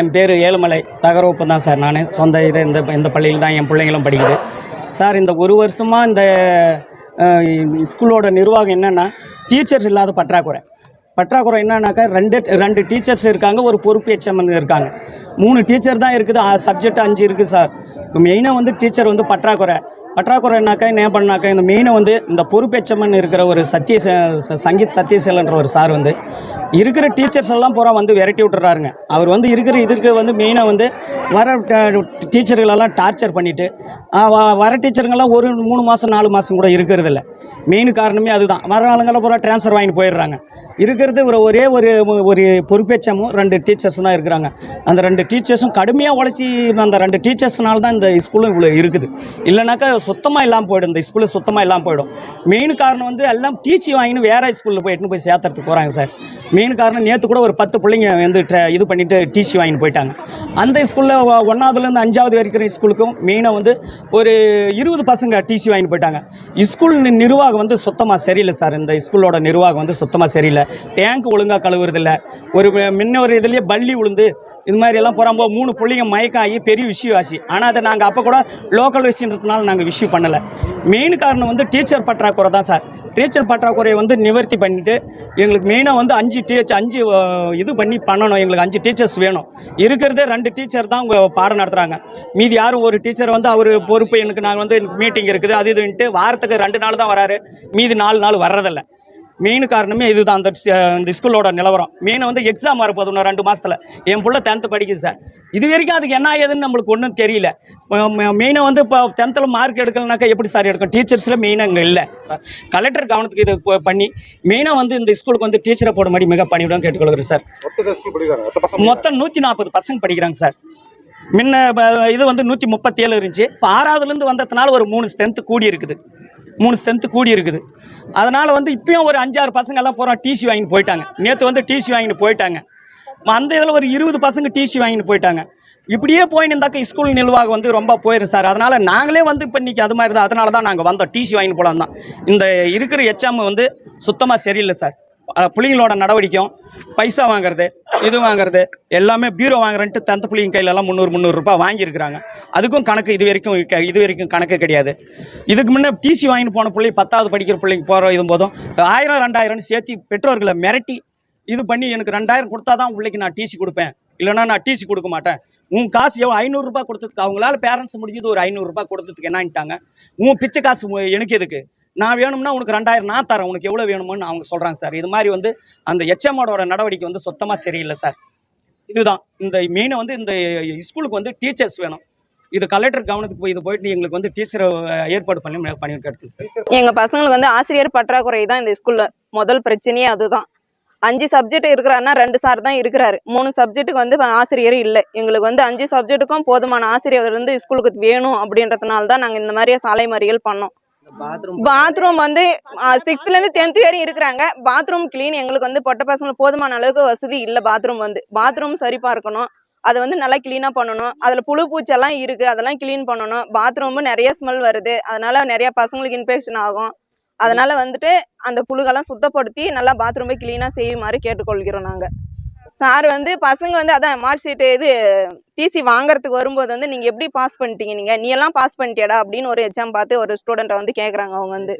என் பேர் ஏழுமலை. தகரவப்பு தான் சார் நான். சொந்த இது இந்த இந்த பள்ளியில் தான் என் பிள்ளைங்களும் படிக்குது. சார் இந்த ஒரு வருஷமாக இந்த ஸ்கூலோட நிர்வாகம் என்னென்னா டீச்சர்ஸ் இல்லாத பற்றாக்குறை. பற்றாக்குறை என்னன்னாக்கா ரெண்டு ரெண்டு டீச்சர்ஸ் இருக்காங்க ஒரு பொறுப்பு HM இருக்காங்க. மூணு டீச்சர் தான் இருக்குது சப்ஜெக்ட் அஞ்சு இருக்குது சார். மெயினாக வந்து டீச்சர் வந்து பற்றாக்குறை. பற்றாக்குறைனாக்கா என்ன பண்ணாக்கா இந்த மெயினாக வந்து இந்த பொறுப்பேச்சம்மன் இருக்கிற ஒரு சத்ய ச- சங்கீத் சத்யசேலன்ற ஒரு சார் வந்து இருக்கிற டீச்சர்ஸ் எல்லாம் பூரா வந்து விரட்டி விட்டுறாருங்க. அவர் வந்து இருக்கிற இதுக்கு வந்து மெயினாக வந்து வர டீச்சர்களெல்லாம் டார்ச்சர் பண்ணிவிட்டு வர டீச்சருங்கெல்லாம் ஒரு மூணு மாதம் நாலு மாதம் கூட இருக்கிறதில்ல. மெயின் காரணமே அதுதான். வர ஆளுங்கெல்லாம் பூரா ட்ரான்ஸ்ஃபர் வாங்கிட்டு போயிடுறாங்க. இருக்கிறது ஒரு ஒரே ஒரு ஒரு பொறுப்பேச்சமும் ரெண்டு டீச்சர்ஸும் தான் இருக்கிறாங்க. அந்த ரெண்டு டீச்சர்ஸும் கடுமையாக உழைச்சி அந்த ரெண்டு டீச்சர்ஸ்னால தான் இந்த ஸ்கூலும் இவ்வளோ இருக்குது. இல்லைனாக்கா சுத்தமாக இல்லாமல் போயிடும். இந்த ஸ்கூலு சுத்தமாக இல்லாமல் போயிடும். மெயின் காரணம் வந்து எல்லாம் டீச்சி வாங்கின்னு வேறு ஸ்கூலில் போயிட்டுன்னு போய் சேர்த்துறதுக்கு போகிறாங்க சார். மெயின் காரணம் நேற்று கூட ஒரு பத்து பிள்ளைங்க வந்து இது பண்ணிவிட்டு டீச்சி வாங்கிட்டு போயிட்டாங்க. அந்த ஸ்கூலில் ஒன்றாவதுலேருந்து அஞ்சாவது வரைக்கும் ஸ்கூலுக்கும் மெயினாக வந்து ஒரு இருபது பசங்க டிசி வாங்கிட்டு போயிட்டாங்க. ஸ்கூல் நிர்வாகம் வந்து சுத்தமாக சரியில்லை சார் இந்த ஸ்கூலோட நிர்வாகம் வந்து சுத்தமாக சரியில்லை. டேங்க் ஒழுங்காக கழுவுறதில்ல. ஒரு முன்ன ஒரு இதுலேயே பள்ளி விழுந்து இது மாதிரி எல்லாம் போகிறப்போ மூணு பிள்ளைங்க மயக்கம் ஆகி பெரிய விஷயம் ஆச்சு. ஆனால் அதை நாங்கள் அப்போ கூட லோக்கல் விஷயன்றதுனால நாங்கள் விஷயம் பண்ணலை. மெயின் காரணம் வந்து டீச்சர் பற்றாக்குறை தான் சார் டீச்சர் பற்றாக்குறையை வந்து நிவர்த்தி பண்ணிட்டு எங்களுக்கு மெயினாக வந்து அஞ்சு டீச்சர் அஞ்சு இது பண்ணி பண்ணணும். எங்களுக்கு அஞ்சு டீச்சர்ஸ் வேணும். இருக்கிறதே ரெண்டு டீச்சர் தான் உங்கள் பாடம் நடத்துகிறாங்க மீதி யாரும் ஒரு டீச்சர் வந்து அவர் பொறுப்பு எனக்கு நாங்கள் வந்து மீட்டிங் இருக்குது அது இதுன்ட்டு வாரத்துக்கு ரெண்டு நாள் தான் வராரு. மீதி நாலு நாள் வர்றதில்ல. மெயின் காரணமே இதுதான். அந்த இந்த ஸ்கூலோட நிலவரம். மெயின் வந்து எக்ஸாம் வரப்போகுது இன்னும் ரெண்டு மாசத்துல. என் புள்ள டென்த்து படிக்குது சார் இது வரைக்கும் அதுக்கு என்ன ஆகுதுன்னு நம்மளுக்கு ஒன்றும் தெரியல. மெயினாக வந்து இப்போ டென்த்தில் மார்க் எடுக்கலனாக்கா எப்படி சார் எடுக்கும்? டீச்சர்ஸில் மெயினாக இங்கே இல்லை. கலெக்டர் கவனத்துக்கு இது பண்ணி மெயினாக வந்து இந்த ஸ்கூலுக்கு வந்து டீச்சரை போட மாதிரி மிக பணிவிடம் கேட்டுக்கொள்கிறேன் சார் மொத்தம் நூற்றி நாற்பது பசங்க படிக்கிறாங்க? சார் முன்ன இது வந்து நூற்றி முப்பத்தி ஏழு இருந்துச்சு. இப்போ ஆறாவதுலேருந்து வந்ததுனால ஒரு மூணு ஸ்ட்ரென்த்து கூடி இருக்குது. மூணு ஸ்ட்ரென்த்து கூடி இருக்குது. அதனால் வந்து இப்பயும் ஒரு அஞ்சாறு பசங்கள்லாம் போகிறோம் டிசி வாங்கிட்டு போயிட்டாங்க. நேற்று வந்து டிசி வாங்கிட்டு போயிட்டாங்க. அந்த இதில் ஒரு இருபது பசங்க டிசி வாங்கிட்டு போயிட்டாங்க. இப்படியே போயின்னு இருந்தாக்க ஸ்கூல் நிர்வாகம் வந்து ரொம்ப போயிடும் சார் அதனால் நாங்களே வந்து இப்போ இன்றைக்கி அது மாதிரி தான். அதனால தான் நாங்கள் வந்தோம். டிசி வாங்கிட்டு போகலாம் தான் இந்த இருக்கிற எச்எம் வந்து சுத்தமாக சரியில்லை சார் பிள்ளைங்களோட நடவடிக்கையும் பைசா வாங்குறது இது வாங்குறது எல்லாமே பீரோ வாங்குறேன்ட்டு தந்த பிள்ளைங்க கையிலலாம் முந்நூறு முந்நூறுரூபா வாங்கியிருக்கிறாங்க. அதுக்கும் கணக்கு இது வரைக்கும் க- இது வரைக்கும் கணக்கு கிடையாது. இதுக்கு முன்னே டிசி வாங்கிட்டு போன பிள்ளை பத்தாவது படிக்கிற பிள்ளைங்க போகிற இது போதும். ஆயிரம் ரெண்டாயிரம்னு சேர்த்து பெற்றோர்களை மிரட்டி இது பண்ணி எனக்கு ரெண்டாயிரம் கொடுத்தா தான் பிள்ளைக்கு நான் டிசி கொடுப்பேன். இல்லைன்னா நான் டிசி கொடுக்க மாட்டேன். உன் காசு எவ்வளோ? ஐநூறுரூபா கொடுத்ததுக்கு அவங்களால பேரண்ட்ஸ் முடிஞ்சது ஒரு ஐநூறுரூபா கொடுத்ததுக்கு என்னன்ட்டாங்க உன் பிச்சை காசு எனக்கு எதுக்கு? நான் வேணும்னா உனக்கு ரெண்டாயிரம் நான் தரேன். உனக்கு எவ்வளோ வேணுமோன்னு அவங்க சொல்கிறாங்க சார். இது மாதிரி வந்து அந்த எச்எம்மோட நடவடிக்கை வந்து சுத்தமாக சரியில்லை சார். இதுதான். இந்த மெயினை வந்து இந்த ஸ்கூலுக்கு வந்து டீச்சர்ஸ் வேணும். இது கலெக்டர் கவனத்துக்கு போய் இது போயிட்டு எங்களுக்கு வந்து டீச்சரை ஏற்பாடு பண்ணி பண்ணி கேட்டு சார். எங்கள் பசங்களுக்கு வந்து ஆசிரியர் பற்றாக்குறை தான் இந்த ஸ்கூலில் முதல் பிரச்சனையே அதுதான். அஞ்சு சப்ஜெக்ட் இருக்கிறாருன்னா ரெண்டு சார் தான் இருக்கிறாரு. மூணு சப்ஜெக்ட்டுக்கு வந்து ஆசிரியர் இல்லை. எங்களுக்கு வந்து அஞ்சு சப்ஜெக்ட்டுக்கும் போதுமான ஆசிரியர் வந்து ஸ்கூலுக்கு வேணும் அப்படின்றதுனால தான் நாங்கள் இந்த மாதிரியே சாலை மறியல் பண்ணோம். பாத்ரூம் வந்து சிக்ஸ்த்ல இருந்து டென்த் வரையும் இருக்கிறாங்க. பாத்ரூம் கிளீன் எங்களுக்கு வந்து பொட்ட பசங்களுக்கு போதுமான அளவுக்கு வசதி இல்லை பாத்ரூம் வந்து. பாத்ரூம் சரிப்பா இருக்கணும். அதை வந்து நல்லா க்ளீனாக பண்ணணும். அதில் புழு பூச்செல்லாம் இருக்குது அதெல்லாம் க்ளீன் பண்ணணும். பாத்ரூமும் நிறைய ஸ்மெல் வருது. அதனால நிறைய பசங்களுக்கு இன்ஃபெக்ஷன் ஆகும். அதனால வந்துட்டு அந்த புழுகெல்லாம் சுத்தப்படுத்தி நல்லா பாத்ரூமை க்ளீனாக செய்யுமாறு கேட்டுக்கொள்கிறோம் நாங்கள் சார் வந்து பசங்க வந்து அதான் மார்க் ஷீட்டு இது டிசி வாங்குறதுக்கு வரும்போது வந்து நீங்கள் எப்படி பாஸ் பண்ணிட்டீங்க நீங்கள் நீ எல்லாம் பாஸ் பண்ணிட்டியாடா அப்படின்னு ஒரு எக்ஸாம் பார்த்து ஒரு ஸ்டூடெண்ட்டை வந்து கேட்குறாங்க அவங்க வந்து.